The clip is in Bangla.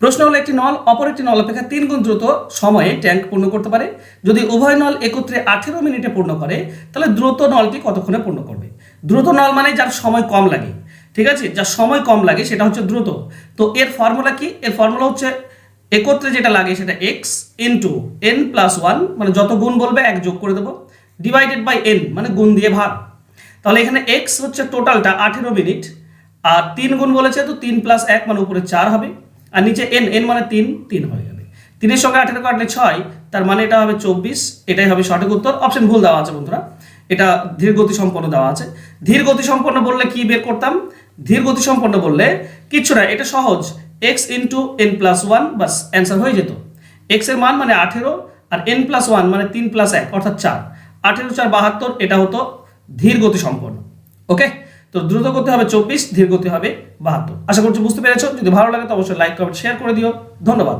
প্রশ্ন হলো, একটি নল অপর একটি নল অপেক্ষা তিন গুণ দ্রুত সময়ে ট্যাঙ্ক পূর্ণ করতে পারে। যদি উভয় নল একত্রে আঠেরো মিনিটে পূর্ণ করে, তাহলে দ্রুত নলটি কতক্ষণে পূর্ণ করবে? দ্রুত নল মানে যার সময় কম লাগে। ঠিক আছে? যার সময় কম লাগে, সেটা হচ্ছে দ্রুত। তো এর ফর্মুলা কি? এর ফর্মুলা হচ্ছে একত্রে যেটা লাগে, সেটা x into n plus one মানে যত গুণ বলবে, এক যোগ করে দেবো। ডিভাইডেড বাই এন মানে গুণ দিয়ে ভাগ। তাহলে এখানে এক্স হচ্ছে টোটালটা আঠেরো মিনিট, আর তিন গুণ বলেছে, তো তিন প্লাস এক মানে উপরে চার হবে। আর নিচে এন এন মানে তিন তিন হয়ে যাবে। তিনের সঙ্গে আঠেরো কাটলে ছয়, তার মানে এটা হবে চব্বিশ, এটাই হবে সঠিক উত্তর। অপশন ভুল দেওয়া আছে বন্ধুরা। এটা ধীর গতি সম্পন্ন দেওয়া আছে। ধীর গতি সম্পন্ন বললে কি বের করতাম? ধীর গতি সম্পন্ন বললে কিচ্ছু না, এটা সহজ। X into n plus one বাস অ্যান্সার হয়ে যেত। এক্সের মান মানে আঠেরো আর এন প্লাস ওয়ান মানে তিন প্লাস এক, অর্থাৎ চার। আঠেরো, চার, বাহাত্তর, এটা হতো ধীর গতি সম্পন্ন। ওকে তো দ্রুত করতে হবে চব্বিশ, ধীর গতি হবে বাহাত্তর। আশা করছি বুঝতে পেরেছ। যদি ভালো লাগে তো অবশ্যই লাইক কমেন্ট শেয়ার করে দিও। ধন্যবাদ।